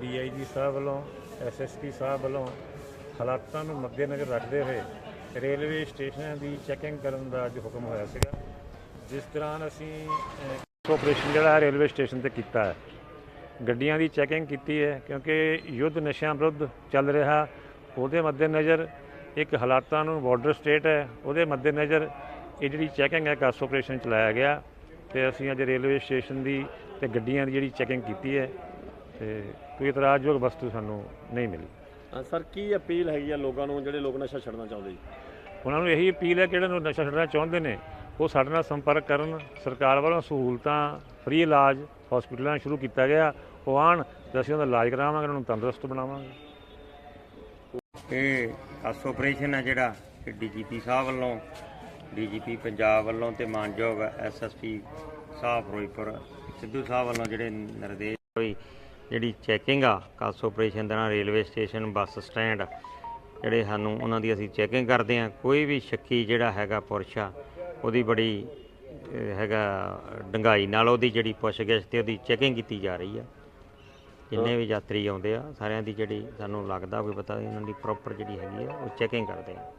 DIG ਸਾਹਿਬ ਵੱਲੋਂ, SSP ਸਾਹਿਬ ਵੱਲੋਂ ਹਾਲਾਤਾਂ ਨੂੰ ਮੱਦੇਨਜ਼ਰ ਰੱਖਦੇ ਹੋਏ ਰੇਲਵੇ ਸਟੇਸ਼ਨਾਂ ਦੀ ਚੈਕਿੰਗ ਕਰਨ ਦਾ ਅੱਜ ਹੁਕਮ ਹੋਇਆ ਸੀਗਾ। ਜਿਸ ਦੌਰਾਨ ਅਸੀਂ ਆਪਰੇਸ਼ਨ ਜਿਹੜਾ ਰੇਲਵੇ ਸਟੇਸ਼ਨ ਤੇ ਕੀਤਾ ਹੈ। ਗੱਡੀਆਂ ਦੀ ਚੈਕਿੰਗ ਕੀਤੀ ਹੈ ਕਿਉਂਕਿ ਯੁੱਧ ਨਸ਼ਿਆਂ ਵਿਰੁੱਧ ਚੱਲ ਰਿਹਾ, ਉਹਦੇ ਮੱਦੇਨਜ਼ਰ ਇੱਕ ਹਾਲਾਤਾਂ ਨੂੰ ਬਾਰਡਰ ਸਟੇਟ ਹੈ, ਉਹਦੇ ਮੱਦੇਨਜ਼ਰ ਇਹ ਜਿਹੜੀ ਚੈਕਿੰਗ ਹੈ ਕਾਸ ਆਪਰੇਸ਼ਨ ਚਲਾਇਆ ਗਿਆ ਤੇ ਅਸੀਂ ਅੱਜ ਰੇਲਵੇ ਸਟੇਸ਼ਨ ਦੀ ਤੇ ਗੱਡੀਆਂ ਦੀ ਜਿਹੜੀ ਚੈਕਿੰਗ ਕੀਤੀ ਹੈ। ਤੇ ਕੋਈ ਇਤਰਾਜ਼ਯੋਗ ਵਸਤੂ ਸਾਨੂੰ ਨਹੀਂ ਮਿਲੀ। ਹਾਂ ਸਰ ਕੀ ਅਪੀਲ ਹੈਗੀ ਆ ਲੋਕਾਂ ਨੂੰ ਜਿਹੜੇ ਲੋਕ ਨਸ਼ਾ ਛੱਡਣਾ ਚਾਹੁੰਦੇ ਜੀ? ਉਹਨਾਂ ਨੂੰ ਇਹੀ ਅਪੀਲ ਹੈ ਕਿ ਜਿਹੜੇ ਨੂੰ ਨਸ਼ਾ ਛੱਡਣਾ ਚਾਹੁੰਦੇ ਨੇ ਉਹ ਸਾਡੇ ਨਾਲ ਸੰਪਰਕ ਕਰਨ ਸਰਕਾਰ ਵੱਲੋਂ ਸਹੂਲਤਾਂ ਫ੍ਰੀ ਇਲਾਜ ਹਸਪੀਟਲਾਂ ਸ਼ੁਰੂ ਕੀਤਾ ਗਿਆ ਉਹ ਆਣ ਤੇ ਅਸੀਂ ਉਹਦਾ ਇਲਾਜ ਕਰਾਵਾਂਗੇ ਉਹਨਾਂ ਨੂੰ ਤੰਦਰੁਸਤ ਬਣਾਵਾਂਗੇ। ਇਹ ਖਾਸ ਆਪਰੇਸ਼ਨ ਹੈ ਜਿਹੜਾ ਇਹ ਡੀਜੀਪੀ ਸਾਹਿਬ ਵੱਲੋਂ ਡੀਜੀਪੀ ਪੰਜਾਬ ਵੱਲੋਂ ਤੇ ਮਾਨਯੋਗ ਐਸਐਸਪੀ ਸਾਹਿਬ ਫਿਰੋਜ਼ਪੁਰ ਸਿੱਧੂ ਸਾਹਿਬ ਵੱਲੋਂ ਜਿਹੜੇ ਨਿਰਦੇਸ਼ ਹੋਈ ਜਿਹੜੀ ਚੈਕਿੰਗ ਆ ਖਾਸ ਆਪਰੇਸ਼ਨ ਦੇ ਨਾਲ ਰੇਲਵੇ ਸਟੇਸ਼ਨ ਬੱਸ ਸਟੈਂਡ ਜਿਹੜੇ ਸਾਨੂੰ ਉਹਨਾਂ ਦੀ ਅਸੀਂ ਚੈਕਿੰਗ ਕਰਦੇ ਆ ਕੋਈ ਵੀ ਸ਼ੱਕੀ ਜਿਹੜਾ ਹੈਗਾ ਪੁਰਸ਼ ਆ, ਉਹਦੀ ਬੜੀ ਹੈਗਾ ਡੰਗਾਈ ਨਾਲ ਉਹਦੀ ਜਿਹੜੀ ਪੁੱਛਗਿੱਛ ਤੇ ਉਹਦੀ ਚੈਕਿੰਗ ਕੀਤੀ ਜਾ ਰਹੀ ਆ। ਜਿੰਨੇ ਵੀ ਯਾਤਰੀ ਆਉਂਦੇ ਆ, ਸਾਰਿਆਂ ਦੀ ਜਿਹੜੀ ਸਾਨੂੰ ਲੱਗਦਾ ਕੋਈ ਪਤਾ ਇਹਨਾਂ ਦੀ ਪ੍ਰੋਪਰ ਜਿਹੜੀ ਹੈਗੀ ਆ, ਉਹ ਚੈਕਿੰਗ ਕਰਦੇ ਆ।